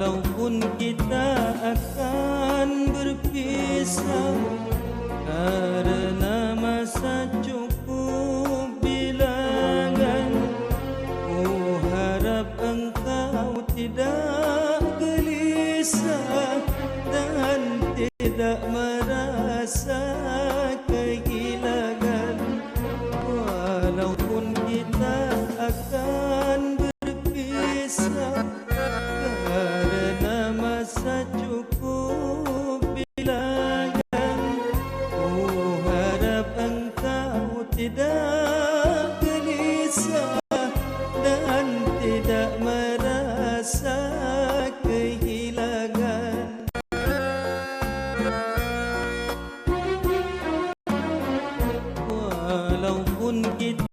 walaupun kita akan berpisah karena masa cukup bilangan ku harap engkau tidak gelisah dan tidak merasa kehilangan. Walaupun kita akan berpisah tidak gelisah dan tidak merasa kehilangan Walaupun kita